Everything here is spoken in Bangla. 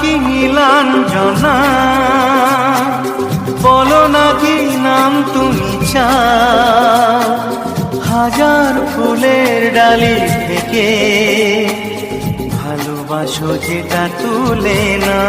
কি নীলাঞ্জনা বলো না কি নাম তুমি চা। হাজার ফুলের ডালি থেকে ভালোবাসো যেটা তুলে না